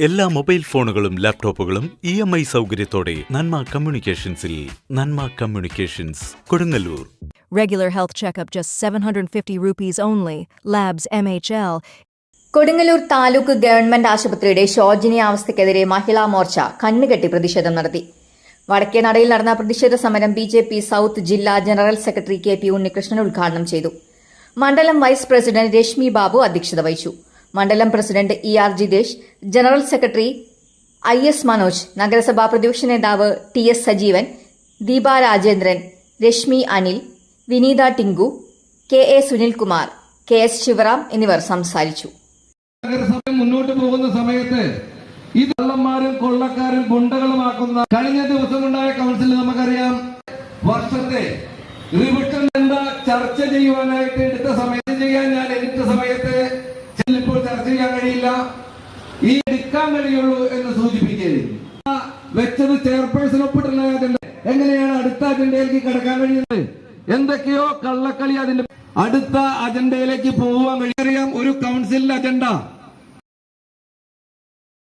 എല്ലാ മൊബൈൽ ഫോണുകളും ലാപ്ടോപ്പുകളും ഇ എം ഐ സൗകര്യത്തോടെ നന്മ കമ്മ്യൂണിക്കേഷൻസിൽ Nanma communications Kodungallur Regular health checkup just 750 rupees only. Labs MHL. Kodungallur taluk government ആശുപത്രിയുടെ ശോചനീയാവസ്ഥയ്ക്കെതിരെ മഹിളാ മോർച്ച കണ്ണുകെട്ടി പ്രതിഷേധം നടത്തി വടക്കേ നടയിൽ നടന്ന പ്രതിഷേധ സമരം ബി ജെ പി സൌത്ത് ജില്ലാ general secretary K P Unnikrishnan ഉദ്ഘാടനം ചെയ്തു മണ്ഡലം വൈസ് പ്രസിഡന്റ് രശ്മി ബാബു അധ്യക്ഷത വഹിച്ചു മണ്ഡലം president E R Jithesh general secretary I S Manoj നഗരസഭാ പ്രതിപക്ഷ നേതാവ് T S Sajeevan Deepa Rajendran Reshmi Anil Vineetha Tinku K A Sunilkumar K S Sivaram എന്നിവർ സംസാരിച്ചു. നഗരസഭ മുന്നോട്ട് പോകുന്ന സമയത്ത് ഈ കള്ളന്മാരും കൊള്ളക്കാരും ഗുണ്ടകളുമാക്കുന്ന കഴിഞ്ഞ ദിവസമുണ്ടായ കൗൺസിൽ നമുക്കറിയാം. വർഷത്തെ റിവിഷൻ എന്താ ചർച്ച ചെയ്യുവാനായിട്ട് എടുത്ത സമയത്ത് ചെയ്യാൻ ഞാൻ എടുത്ത സമയത്ത് ഇപ്പോൾ ചർച്ച ചെയ്യാൻ കഴിയില്ല. ഈ എടുക്കാൻ കഴിയുള്ളൂ എന്ന് സൂചിപ്പിക്കുകയും വെച്ചത് ചെയർപേഴ്സൺ ഒപ്പിട്ടുള്ള എങ്ങനെയാണ് അടുത്ത അജണ്ടയിലേക്ക് കടക്കാൻ കഴിയുന്നത്? എന്തൊക്കെയോ കള്ളക്കളി അതിന്റെ അടുത്ത അജണ്ടയിലേക്ക് പോവാൻ കഴിയും. ഒരു കൗൺസിലിന്റെ അജണ്ട.